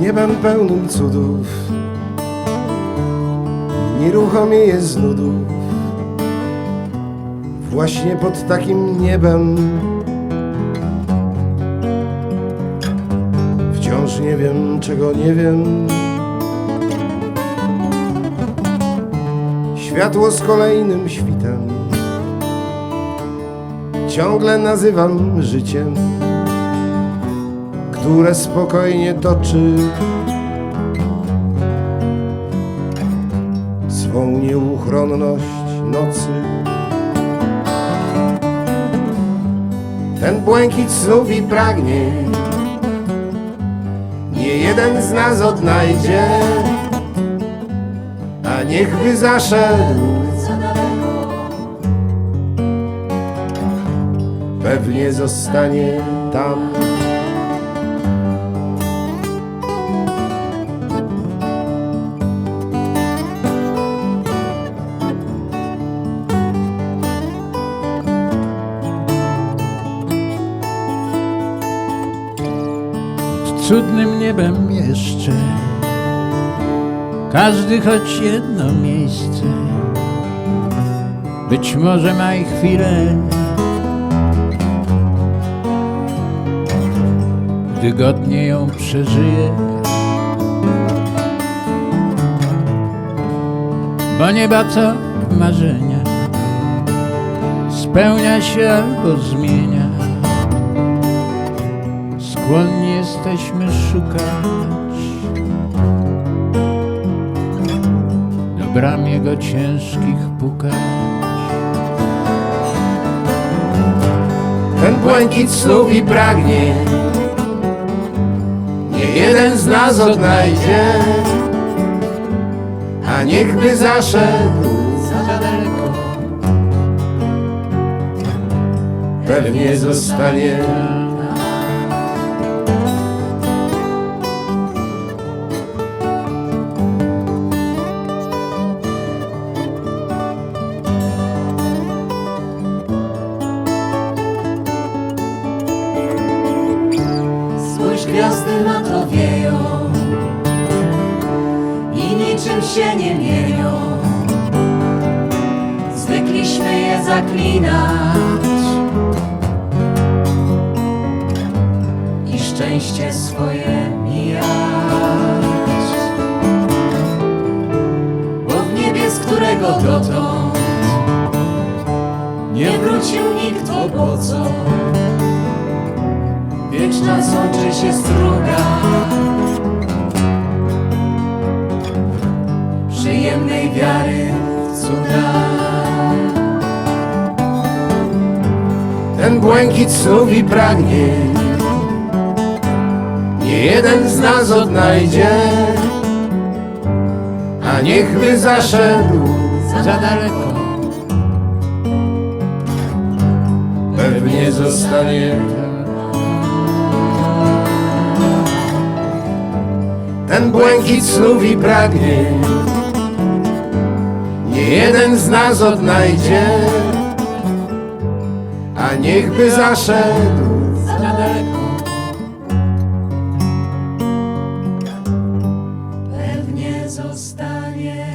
niebem pełnym cudów, nieruchomie jest z nudów. Właśnie pod takim niebem wciąż nie wiem, czego nie wiem. Światło z kolejnym świtem ciągle nazywam życiem, które spokojnie toczy swą nieuchronność nocy. Ten błękit snów i pragnień nie jeden z nas odnajdzie, a niechby zaszedł pewnie zostanie tam. Cudnym niebem jeszcze. Każdy choć jedno miejsce. Być może ma i chwilę. Gdy godnie ją przeżyje Bo nieba co marzenia. Spełnia się albo zmienia. Skłonni jesteśmy szukać. Do bram jego ciężkich pukać. Ten błękit snów i pragnień nie jeden z nas odnajdzie, a niechby zaszedł Za daleko. Pewnie zostanie. Się nie mienią. Zwykliśmy je zaklinać i szczęście swoje mijać. Bo w niebie, z którego dotąd nie wrócił nikt, co? Wieczna sączy się struga Przyjemnej wiary w cuda. Ten błękit snów i pragnień nie jeden z nas odnajdzie, a niechby zaszedł Za daleko. Pewnie zostanie. Ten błękit snów i pragnień nie jeden z nas odnajdzie, a niechby zaszedł. Za daleko Pewnie zostanie